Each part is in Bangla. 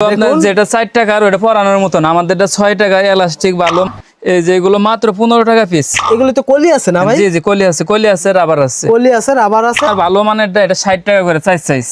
আপনার যেটা চার টাকা আর ওটা পরানোর মতন আমাদেরটা ছয় টাকা এলাস্টিক ভালো এই যেগুলো মাত্র পনেরো টাকা পিস এগুলো তো কলি আছে না ভাই? জি জি কলি আছে কলি আছে রাবার আছে। কলি আছে রাবার আছে। আর ভালো মানেরটা এটা ষাট টাকা করে চাইজ সাইজ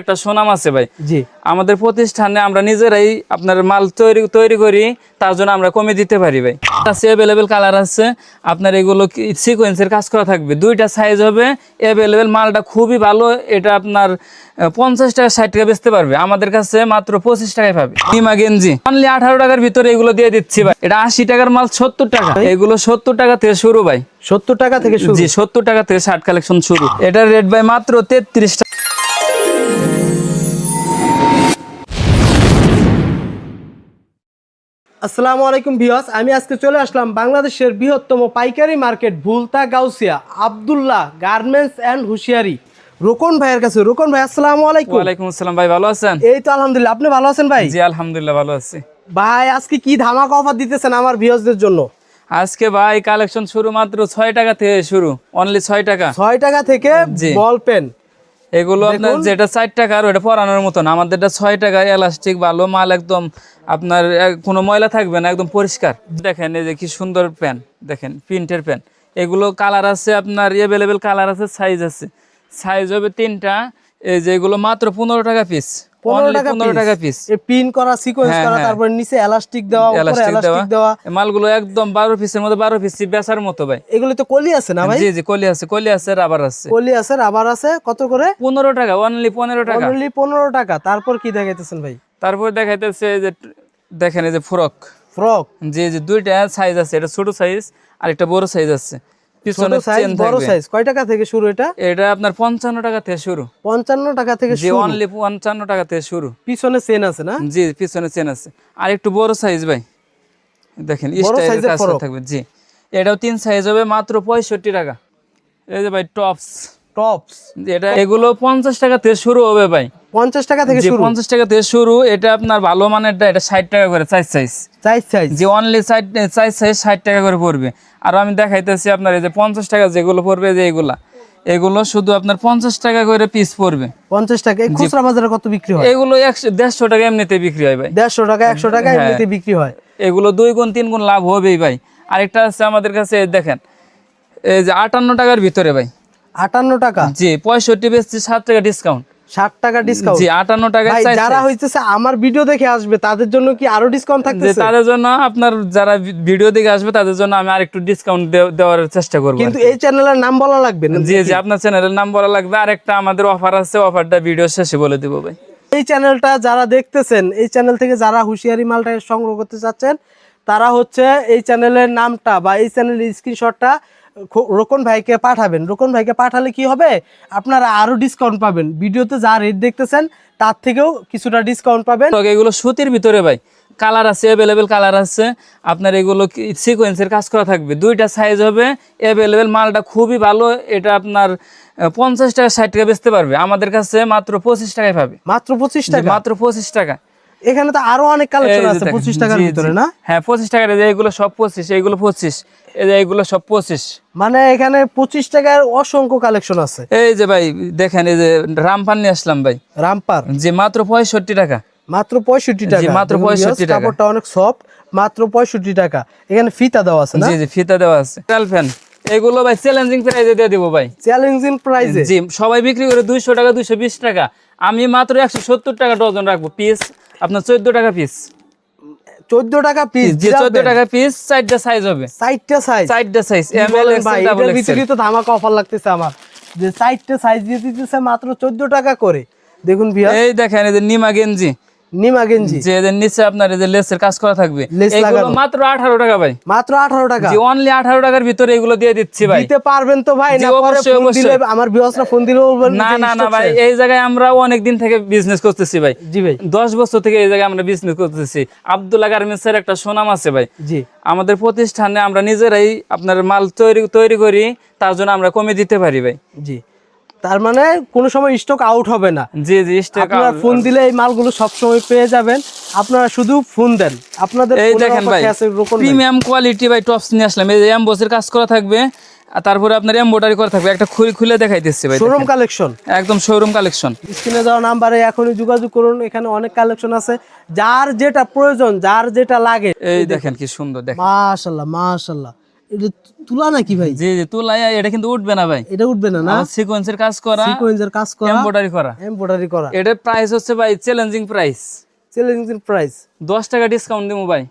একটা সুনাম আছে ভাই। জি। আমাদের প্রতিষ্ঠানে আমরা নিজেরাই আপনার মাল তৈরি তৈরি করি তার জন্য আমরা কমে দিতে পারি ভাই। আছে অ্যাভেলেবেল কালার আছে আপনার এগুলো সিকোয়েন্সের কাজ করা থাকবে। দুইটা সাইজ হবে অ্যাভেলেবেল মালটা খুবই ভালো এটা আপনার পঞ্চাশ টাকা ষাট টাকা বেচতে পারবে। আমাদের কাছে মাত্র পঁচিশ টাকায় পাবে। নিমা গেঞ্জি। অনলি আঠারো টাকার ভিতরে এগুলো দিয়ে দিচ্ছি ভাই। এটা আশি টাকার মাল সত্তর টাকা। এগুলো সত্তর টাকা থেকে শুরু ভাই। সত্তর টাকা থেকে শুরু? জি সত্তর টাকা থেকে ষাট কালেকশন শুরু। এটার রেট ভাই মাত্র তেত্রিশ টাকা। আসসালামু আলাইকুম ভিউয়ার্স আমি আজকে চলে আসলাম বাংলাদেশের বৃহত্তম পাইকারি market Bhulta Gausia Abdullah garments and হুশিয়ারি। Rokon ভাইয়ের কাছে। রোকন ভাই আসসালামু আলাইকুম। ওয়ালাইকুম আসসালাম ভাই ভালো আছেন? এই তো আলহামদুলিল্লাহ আপনি ভালো আছেন ভাই? জি আলহামদুলিল্লাহ ভালো আছি। ভাই আজকে কি ধামাকা অফার দিতেছেন আমার ভিউয়ার্সদের জন্য? আজকে ভাই কালেকশন শুরু মাত্র ছয় টাকা থেকে শুরু অনলি ছয় টাকা। ছয় টাকা থেকে। Ball pen. এগুলো আপনার যেটা চার টাকা আর ওটা পরানোর মতন। আমাদেরটা ছয় টাকা এলাস্টিক ভালো মাল একদম আপনার কোনো ময়লা থাকবে না একদম পরিষ্কার। দেখেন এই যে কি সুন্দর প্যান দেখেন প্রিন্টের প্যান। এগুলো কালার আছে আপনার অ্যাভেলেবেল কালার আছে সাইজ আছে। সাইজ হবে তিনটা এই যে এগুলো মাত্র পনেরো টাকা পিস পনেরো টাকা পনেরো টাকা পিস পিন করা সিকোয়েন্স হ্যাঁ, করা হ্যাঁ। তারপর নিচে এলাস্টিক দেওয়া উপরে এলাস্টিক দেওয়া। এলাস্টিক দেওয়া। এই মালগুলো একদম বারো পিসের মধ্যে বারো পিস বেচার মতো ভাই। এগুলো তো কলি আছে না ভাই? জি জি কলি আছে কলি আছে রাবার আছে। কলি আছে রাবার আছে কত করে? পনেরো টাকা অনলি পনেরো টাকা। অনলি টাকা। তারপর কি দেখাইতেছেন ভাই? তারপর দেখাইতেছে যে দেখেন এই যে ফ্রক ফ্রক যে যে দুইটা সাইজ আছে এটা ছোট সাইজ আর একটা বড় সাইজ আছে। পিছনে চেন বড় সাইজ কয় টাকা থেকে শুরু এটা? এটা আপনার পঞ্চান্ন টাকা থেকে শুরু। পঞ্চান্ন টাকা থেকে যে শুরু। অনলি পঞ্চান্ন টাকা থেকে শুরু। পিছনে চেন আছে না? জি পিছনে চেন আছে। আর একটু বড় সাইজ ভাই। দেখেন স্টাইলের কাজ থাকবে জি। এটাও তিন সাইজ হবে মাত্র পঁয়ষট্টি টাকা। এই যে ভাই টপস টপস এটা এগুলো পঞ্চাশ টাকা থেকে শুরু হবে ভাই। পঞ্চাশ টাকা থেকে শুরু? পঞ্চাশ টাকা থেকে শুরু এটা আপনার ভালো মানেরটা এটা ষাট টাকা করে সাইজ সাইজ সাইজ যে অনলি সাইজ সাইজ টাকা করে পড়বে। আর আমি দেখাইতেছি আপনার এই যে পঞ্চাশ টাকা যেগুলো পড়বে যে এগুলা। এগুলো শুধু আপনার পঞ্চাশ টাকা করে পিস পড়বে। পঞ্চাশ টাকা। এই খুচরা বাজারে কত বিক্রি হয়? এগুলো টাকা এমনিতে বিক্রি হয় ভাই। দেড়শো টাকা একশো টাকা হ্যাঁ। এমনিতে বিক্রি হয়। এগুলো দুই গুণ তিন গুণ লাভ হবেই ভাই। আরেকটা আছে আমাদের কাছে দেখেন। এই যে আটান্ন টাকার ভিতরে ভাই। আটান্ন টাকা। জি পঁয়ষট্টি বেচছি সাত টাকা ডিসকাউন্ট ষাট টাকা ডিসকাউন্ট জি আটান্ন টাকা যারা হইতেছে আমার ভিডিও দেখে আসবে তাদের জন্য কি আরও ডিসকাউন্ট থাকতেছে? তাদের জন্য আপনার যারা ভিডিও দেখে আসবে তাদের জন্য আমি আরেকটু ডিসকাউন্ট দেওয়ার চেষ্টা করব কিন্তু এই চ্যানেলের নাম বলা লাগবে না? জি জি আপনার চ্যানেলের নাম বলা লাগবে। আর একটা আমাদের অফার আছে অফারটা ভিডিও শেষে বলে দিব ভাই। এই চ্যানেলটা যারা দেখতেছেন এই চ্যানেল থেকে যারা হুঁশিয়ারি মালটা সংগ্রহ করতে চাচ্ছেন তারা হচ্ছে এই চ্যানেলের নামটা বা এই চ্যানেলের স্ক্রিনশটটা রোকন ভাইকে পাঠাবেন। রোকন ভাইকে পাঠালে কি হবে? আপনারা আরও ডিসকাউন্ট পাবেন। ভিডিওতে যা রেট দেখতেছেন তার থেকেও কিছুটা ডিসকাউন্ট পাবেন। এগুলো সুতির ভিতরে ভাই। কালার আছে অ্যাভেলেবেল কালার আছে। আপনার এগুলো সিকোয়েন্সের কাজ করা থাকবে। দুইটা সাইজ হবে অ্যাভেলেবেল মালটা খুবই ভালো। এটা আপনার পঞ্চাশ টাকা ষাট টাকা বেচতে পারবে। আমাদের কাছে মাত্র পঁচিশ টাকায় পাবে। মাত্র পঁচিশ টাকা? মাত্র পঁচিশ টাকা। এখানে তো আরও অনেক কালেকশন আছে দেখেন, পঁচিশ টাকার ভিতরে না? হ্যাঁ পঁচিশ টাকার এই এগুলো সব পঁচিশ এইগুলো পঁচিশ এই যে এগুলো সব পঁচিশ। মানে এখানে পঁচিশ টাকার অসংখ্য কালেকশন আছে। এই যে ভাই দেখেন এই যে রামপান নিয়ে আসলাম ভাই। রামপার যে মাত্র পঁয়ষট্টি টাকা। মাত্র পঁয়ষট্টি টাকা। মাত্র দেখুন 65 টাকা। কাপড়টা অনেক সফট মাত্র পঁয়ষট্টি টাকা। এখানে ফিতা দেওয়া আছে না? জি জি ফিতা দেওয়া আছে। এগুলো ভাই চ্যালেঞ্জিং প্রাইসে দিয়ে দেবো ভাই। চ্যালেঞ্জিং প্রাইসে জি সবাই বিক্রি করে দুইশো টাকা দুইশো বিশ টাকা। আমি মাত্র একশো সত্তর টাকা ডজন রাখব পিস আপনার চোদ্দ টাকা পিস চোদ্দ টাকা পিস যে চোদ্দ টাকা পিস চারটা সাইজ হবে। সাইজ চারটা সাইজ এম এল ভিতরে তো ধামাকা অফার লাগতেছে আমার। যে সাইজ দিয়ে দিতেছে মাত্র চোদ্দ টাকা করে। দেখুন এই দেখেন এই যে নিমা গেঞ্জি। নিমা গেঞ্জি। যে নিচে আপনার এই যে লেসের কাজ করা থাকবে এগুলো মাত্র আঠারো টাকা ভাই। মাত্র আঠারো টাকা। যে অনলি আঠারো টাকার ভিতরে এগুলো দিয়ে দিচ্ছি ভাই। দিতে পারবেন তো ভাই না পরে ফোন দিলে আমার ভিউয়ার্সরা ফোন দিলেও বলবেন না না না ভাই এই জায়গায় আমরা অনেক দিন থেকে বিজনেস করতেছি ভাই। জি ভাই। দশ বছর থেকে এই জায়গায় আমরা বিজনেস করতেছি। আব্দুল্লাহ গার্মেন্টসের একটা সুনাম আছে ভাই। জি। আমাদের প্রতিষ্ঠানে আমরা নিজেরাই আপনার মাল তৈরি তৈরি করি তার জন্য আমরা কমে দিতে পারি ভাই। জি। তার মানে কোনো সময় স্টক আউট হবে না। জি জি stock আপনারা ফোন দিলে এই মালগুলো সব সময় পেয়ে যাবেন। আপনারা শুধু ফোন দেন। আপনাদের এই দেখেন ভাই। প্রিমিয়াম কোয়ালিটি ভাই টপস নিয়ে আসলাম। এই এমবসের কাজ করা থাকবে আর তারপরে আপনার এমব্রয়ডারি করা থাকবে। একটা খুলে খুলে দেখাইতেছে ভাই শোরুম কালেকশন একদম শোরুম কালেকশন স্ক্রিনে দেওয়া নাম্বারে এখনই যোগাযোগ করুন। এখানে অনেক কালেকশন আছে। যার যেটা প্রয়োজন যার যেটা লাগে। এই দেখেন কি সুন্দর দেখেন। মাশাল্লাহ মাশাল্লাহ। এটা তুলা নাকি ভাই? জি জি তুলাই এটা কিন্তু উঠবে না ভাই। এটা উঠবে না না? সিকোয়েন্সের কাজ করা সিকোয়েন্সের কাজ করা এমব্রয়ডারি করা। এমব্রয়ডারি করা। এটার প্রাইস হচ্ছে ভাই চ্যালেঞ্জিং প্রাইস চ্যালেঞ্জিং প্রাইস দশ টাকা ডিসকাউন্ট দেবো ভাই।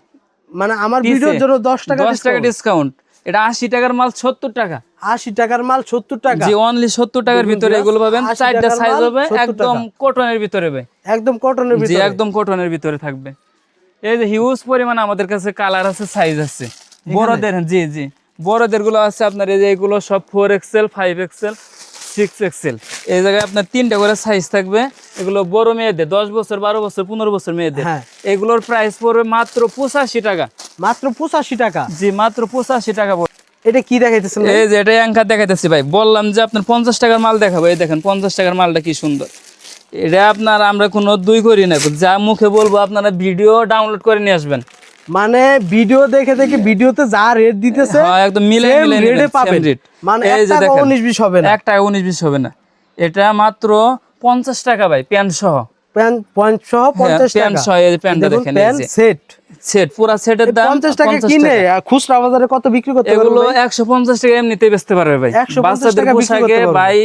মানে আমার ভিডিওর জন্য দশ টাকা দশ টাকা ডিসকাউন্ট এটা আশি টাকার মাল সত্তর টাকা। আশি টাকার মাল সত্তর টাকা। যে অনলি সত্তর টাকার ভিতরে এগুলো পাবেন। চারটা সাইজ হবে একদম কটনের ভিতরে ভাই। একদম কটনের জি ভিতরে। একদম কটনের ভিতরে থাকবে। এই যে হিউজ পরিমাণ আমাদের কাছে কালার আছে সাইজ আছে। বড়দের জি জি। বড়দেরগুলো আছে আপনার এই যে এগুলো সব four XL five XL six XL এই জায়গায় আপনার তিনটা করে সাইজ থাকবে। এগুলো বড় মেয়েদের দশ বছর বারো বছর পনেরো বছর মেয়েদের। হ্যাঁ। এগুলোর প্রাইস পড়বে মাত্র পঁচাশি টাকা। মাত্র পঁচাশি টাকা? জি মাত্র পঁচাশি টাকা এটা কি দেখাইতেছেন এই যে এটা অ্যাঙ্কার দেখাইতেছি ভাই। বললাম যে আপনার পঞ্চাশ টাকার মাল দেখাবো। এই দেখেন পঞ্চাশ টাকার মালটা কি সুন্দর। এটা আপনার আমরা কোনো দুই করি না। যা মুখে বলব আপনারা ভিডিও ডাউনলোড করে নিয়ে আসবেন। মানে ভিডিও দেখে দেখে ভিডিওতে যা রেট দিতেছে হ্যাঁ, একদম মিলে মিলে same পাবেন। মানে এই এক যে টাকা দেখেন। উনিশ বিশ হবে না। এক টাকা উনিশ বিশ হবে না। এটা মাত্র পঞ্চাশ টাকা ভাই প্যান্ট সহ। প্যান্ট পয়েন্ট সহ পঞ্চাশ প্যান্ট টাকা। সহ এই প্যান্টটা দেখেন এই প্যান্ট যে। সেট সেট পুরা সেটের দাম পঞ্চাশ টাকা কিনে খুচরা বাজারে কত বিক্রি করতে পারবে এগুলো ভাই? একশো পঞ্চাশ টাকা এমনিতে বেচতে পারবে ভাই। 150 বাচ্চাদের টাকা বিক্রি করতে পোশাকে। ভাই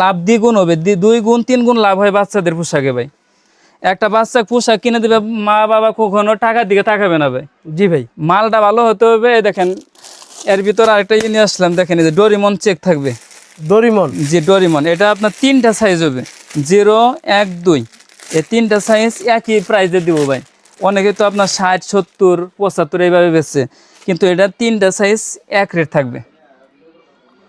লাভ দ্বিগুণ হবে। দুই গুণ তিন গুণ লাভ হয় বাচ্চাদের পোশাকে ভাই। একটা বাচ্চা পোশাক কিনে দিবে মা বাবা কখনো টাকার দিকে তাকাবে না ভাই। জি ভাই। মালটা ভালো হতে হবে দেখেন এর ভিতর আরেকটা ইয়ে নিয়ে আসলাম দেখেন এই যে ডোরিমন চেক থাকবে। দরিমন যে ডোরিমন এটা আপনার তিনটা সাইজ হবে জিরো এক দুই। এই তিনটা সাইজ একই প্রাইজে দিব ভাই। অনেকে তো আপনার ষাট সত্তর পঁচাত্তর এইভাবে বেচছে কিন্তু এটা তিনটা সাইজ এক রেট থাকবে।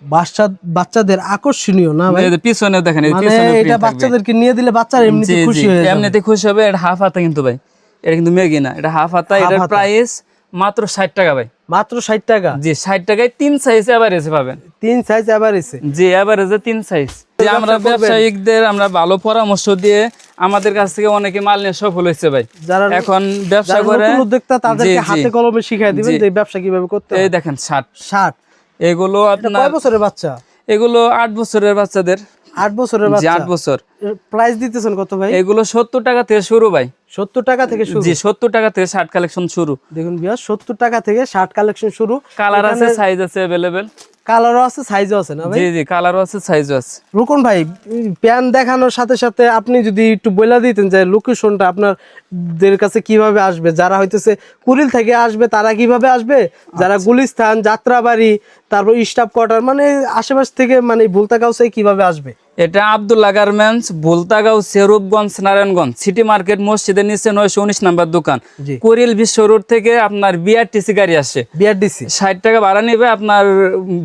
বাচ্চা বাচ্চাদের আকর্ষণীয় না ভাই? যে পিছনে দেখেন মানে পিছনে এটা বাচ্চাদেরকে নিয়ে দিলে বাচ্চারা এমনিতে খুশি হয়ে যাবে। এমনিতে খুশি হবে এটা হাফ হাতা কিন্তু ভাই। এটা কিন্তু মেগি না এটা হাফ হাতা এটার প্রাইস মাত্র ষাট টাকা ভাই। মাত্র ষাট টাকা? জি ষাট টাকায় তিন সাইজ এভারেজে পাবেন। তিন সাইজ এভারেজে জি এভারেজে তিন সাইজ যে আমরা ব্যবসা ব্যবসায়িকদের আমরা ভালো পরামর্শ দিয়ে আমাদের কাছ থেকে অনেকে মাল নিয়ে সফল হয়েছে ভাই। যারা এখন ব্যবসা করে উদ্যোক্তা তাদেরকে। হাতে কলমে শিখাই দিবেন যে ব্যবসা কীভাবে করতে এই দেখেন ষাট। ষাট। এগুলো আপনার কয় বছরের বাচ্চা? এগুলো আট বছরের বাচ্চাদের। আট বছরের বাচ্চা আট বছর। প্রাইস দিতেছেন কত ভাই? এগুলো সত্তর টাকা থেকে শুরু ভাই। সত্তর টাকা থেকে শুরু? জি সত্তর টাকা থেকে ষাট কালেকশন শুরু। দেখুন বিহার সত্তর টাকা থেকে ষাট কালেকশন শুরু। কালার আছে সাইজ আছে অ্যাভেলেবেল কালারও আছে সাইজও আছে না ভাই? জি জি কালারও আছে সাইজও আছে। রুকন ভাই প্যান দেখানোর সাথে সাথে আপনি যদি একটু বলে দিতেন যে লোকেশনটা আপনাদের কাছে কীভাবে আসবে? যারা হইতেছে কুড়িল থেকে আসবে তারা কীভাবে আসবে? যারা আচ্ছা। গুলিস্তান যাত্রাবাড়ি তারপর স্টাফ কোয়ার্টার মানে আশেপাশ থেকে মানে ভুলতা কাউসে কীভাবে আসবে? এটা আব্দুল্লাহ গার্মেন্টস ভুলতাগাঁও সেরূপগঞ্জ নারায়ণগঞ্জ। সিটি মার্কেট মসজিদের নিচে নয়শো উনিশ নাম্বার দোকান। কুরিল বিশ্ব রোড থেকে আপনার বিআরটিসি গাড়ি আসে। বিআরডিসি ষাট টাকা ভাড়া নিবে আপনার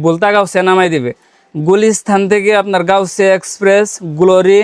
ভুলতাগাঁও নামাই দিবে। গুলিস্থান থেকে আপনার গাউসে এক্সপ্রেস গ্লোরি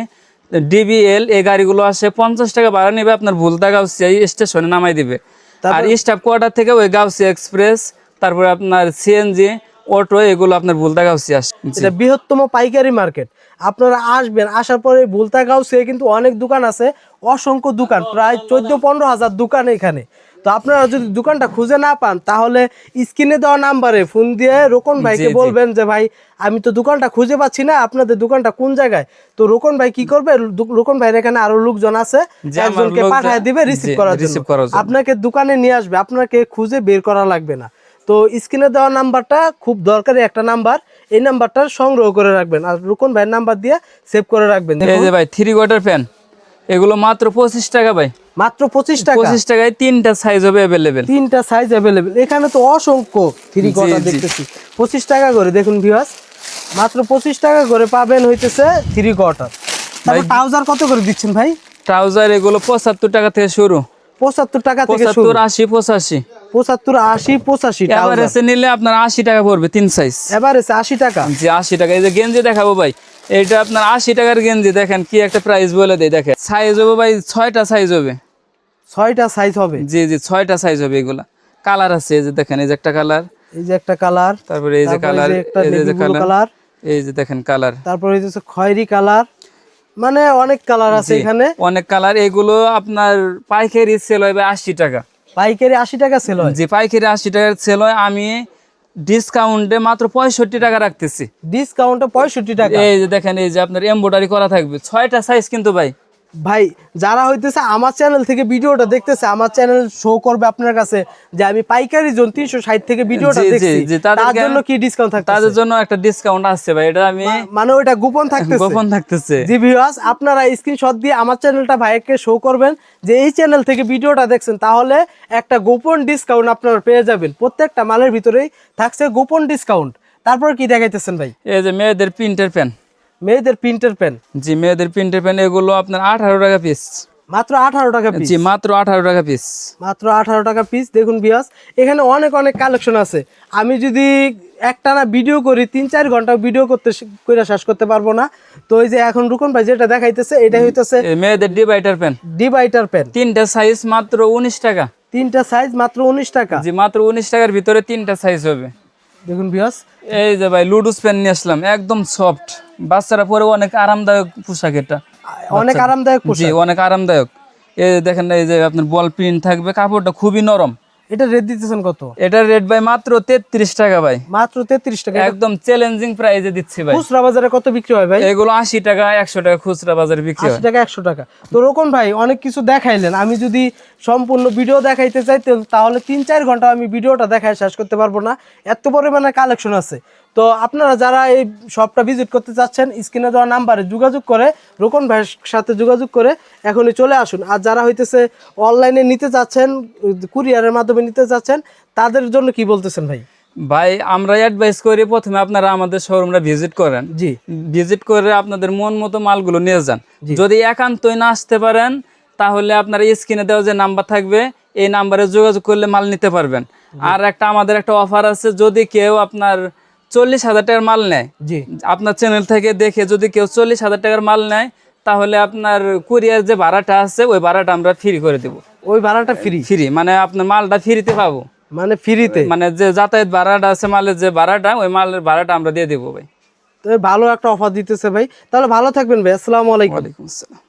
ডিবিএল এই গাড়িগুলো আসে। পঞ্চাশ টাকা ভাড়া নিবে আপনার ভুলতাগাঁও স্টেশনে নামাই দিবে। আর স্টাফ কোয়ার্টার থেকে ওই গাউসি এক্সপ্রেস তারপরে আপনার সিএনজি অটো এগুলো আপনার ভুলতাগাঁওসি আসে। এটা বৃহত্তম পাইকারি মার্কেট। আপনারা আসবেন আসার পরে ভুলতাগাঁওসে কিন্তু অনেক দোকান আছে অসংখ্য দোকান প্রায় চোদ্দ পনেরো হাজার দোকান এখানে। তো আপনারা যদি দোকানটা খুঁজে না পান তাহলে স্ক্রিনে দেওয়া নাম্বারে ফোন দিয়ে রোকন ভাইকে বলবেন যে ভাই আমি তো দোকানটা খুঁজে পাচ্ছি না আপনাদের দোকানটা কোন জায়গায়? তো রোকন ভাই কি করবে? রোকন ভাইয়ের এখানে আরও লোকজন আছে একজনকে পাঠায় দিবে রিসিভ করার receive করার জন্য। আপনাকে দোকানে নিয়ে আসবে আপনাকে খুঁজে বের করা লাগবে না। তো স্ক্রিনে দেওয়া নাম্বারটা খুব দরকারি একটা নাম্বার এই নাম্বারটা সংগ্রহ করে রাখবেন আর রুকন ভাইয়ের নাম্বার দিয়ে সেভ করে রাখবেন। এই যে ভাই থ্রি কোয়ার্টার প্যান এগুলো মাত্র পঁচিশ টাকা ভাই। মাত্র পঁচিশ টাকা। পঁচিশ টাকায় তিনটা সাইজ হবে অ্যাভেলেবেল তিনটা সাইজ অ্যাভেলেবেল এখানে তো অসংখ্য থ্রি কোয়ার্টার দেখতেছি। পঁচিশ টাকা করে দেখুন ভিউয়ার্স মাত্র পঁচিশ টাকা করে পাবেন হইতেছে থ্রি কোয়ার্টার তারপর ট্রাউজার কত করে দিচ্ছেন ভাই? ট্রাউজার এগুলো পঁচাত্তর টাকা থেকে শুরু। পঁচাত্তর টাকা পঁচাত্তর আশি পঁচাশি। পঁচাত্তর আশি পঁচাশি এসে নিলে আপনার আশি টাকা পড়বে তিন সাইজ এভারেজ আশি টাকা। জি আশি টাকা। এই যে গেঞ্জি দেখাবো ভাই এটা আপনার আশি টাকার গেঞ্জি দেখেন কি একটা প্রাইস বলে দেয় দেখেন। সাইজ হবে ভাই ছয়টা সাইজ হবে। ছয়টা সাইজ হবে। জি জি ছয়টা সাইজ হবে এগুলা। কালার আছে এই যে দেখেন এই যে একটা কালার এই যে একটা কালার তারপরে এই যে কালার এই যে এই যে কালার এই যে দেখেন কালার তারপরে হচ্ছে খয়েরি কালার মানে অনেক কালার আছে এখানে। অনেক কালার এগুলো আপনার পাইকারি সেল হয় আশি টাকা। পাইকারি আশি টাকা সেল হয়? যে পাইকারি আশি টাকার সেল হয়। আমি ডিসকাউন্টে মাত্র পঁয়ষট্টি টাকা রাখতেছি। ডিসকাউন্টে পঁয়ষট্টি টাকা? এই যে দেখেন এই যে আপনার এমব্রয়ডারি করা থাকবে। ছয়টা সাইজ কিন্তু ভাই। ভাই যারা হইতেছে আমার চ্যানেল থেকে ভিডিওটা দেখতেছে আমার চ্যানেল শো করবে আপনার কাছে যে আমি পাইকারি জন তিনশো ষাট থেকে ভিডিওটা দেখছি তার জন্য কি ডিসকাউন্ট থাকবে তাদের জন্য একটা ডিসকাউন্ট আসছে ভাই এটা আমি মানে ওইটা গোপন থাকতেছে। গোপন থাকতেছে। জি ভিউয়ার্স আপনারা স্ক্রিনশট দিয়ে আমার চ্যানেলটা ভাইকে শো করবেন যে এই চ্যানেল থেকে ভিডিওটা দেখছেন তাহলে একটা গোপন ডিসকাউন্ট আপনারা পেয়ে যাবেন। প্রত্যেকটা মালের ভিতরেই থাকছে গোপন ডিসকাউন্ট তারপর কি দেখাইতেছেন ভাই? এই যে মেয়েদের প্রিন্টের প্যান মেয়েদের প্রিন্টের পেন? জি মেয়েদের প্রিন্টের প্যান এগুলো আপনার আঠারো টাকা পিস মাত্র আঠারো টাকা পিস জি মাত্র আঠারো টাকা পিস মাত্র আঠারো টাকা পিস দেখুন বিয়াস এখানে অনেক অনেক কালেকশন আছে। আমি যদি একটানা ভিডিও করি তিন চার ঘণ্টা ভিডিও করতে করে শেষ করতে পারব না। তো ওই যে এখন রুকন ভাই যেটা দেখাইতেছে এটা হইতেছে মেয়েদের ডিভাইডার প্যান ডিভাইটার পেন তিনটা সাইজ মাত্র উনিশ টাকা। তিনটা সাইজ মাত্র উনিশ টাকা। জি মাত্র উনিশ টাকার ভিতরে তিনটা সাইজ হবে। দেখুন বিয়াস এই যে ভাই লুডুস প্যান্ট নিয়ে আসলাম একদম সফট বাচ্চারা পরে অনেক আরামদায়ক পোশাক এটা। অনেক আরামদায়ক পোশাক। অনেক আরামদায়ক। এই দেখেন এই যে আপনার বল প্রিন্ট থাকবে কাপড়টা খুবই নরম। এটা রেট দিতেছেন কত? এটা রেট ভাই মাত্র তেত্রিশ টাকা ভাই। মাত্র তেত্রিশ টাকা। একদম চ্যালেঞ্জিং প্রাইসে দিচ্ছি ভাই। খুচরা বাজারে কত বিক্রি হয় ভাই? এগুলো আশি টাকা একশো টাকা খুচরা বাজারে বিক্রি হয়। 80 টাকা একশো টাকা। তো রকম ভাই অনেক কিছু দেখাইলেন। আমি যদি সম্পূর্ণ ভিডিও দেখাইতে চাই তাহলে তিন চার ঘণ্টা আমি ভিডিওটা দেখায় শেষ করতে পারব না। এত পরিমাণে কালেকশন আছে। তো আপনারা যারা এই শপটা ভিজিট করতে চাচ্ছেন স্ক্রিনে দেওয়া নাম্বারে যোগাযোগ করে রোকন ভাইয়ের সাথে যোগাযোগ করে এখনই চলে আসুন। আর যারা হইতেছে অনলাইনে নিতে চাচ্ছেন কুরিয়ারের মাধ্যমে নিতে চাচ্ছেন তাদের জন্য কি বলতেছেন ভাই? ভাই আমরা অ্যাডভাইস করি প্রথমে আপনারা আমাদের শোরুমটা ভিজিট করেন। জি। ভিজিট করে আপনাদের মন মতো মালগুলো নিয়ে যান। যদি একান্তই না আসতে পারেন তাহলে আপনার স্ক্রিনে দেওয়া যে নাম্বার থাকবে এই নাম্বারে যোগাযোগ করলে মাল নিতে পারবেন। আর একটা আমাদের একটা অফার আছে যদি কেউ আপনার চল্লিশ হাজার টাকার মাল নেয়। জি। আপনার চ্যানেল থেকে দেখে যদি কেউ চল্লিশ হাজার টাকার মাল নেয় তাহলে আপনার কুরিয়ার যে ভাড়াটা আছে ওই ভাড়াটা আমরা ফ্রি করে দেবো। ওই ভাড়াটা ফ্রি ফ্রি মানে আপনার মালটা ফ্রিতে পাবো। মানে ফ্রিতে মানে যে যাতায়াত ভাড়াটা আছে মালের যে ভাড়াটা ওই মালের ভাড়াটা আমরা দিয়ে দেবো ভাই। তো ভালো একটা অফার দিতেছে ভাই। তাহলে ভালো থাকবেন ভাই। আসসালামু আলাইকুম। ওয়ালাইকুম আসসালাম।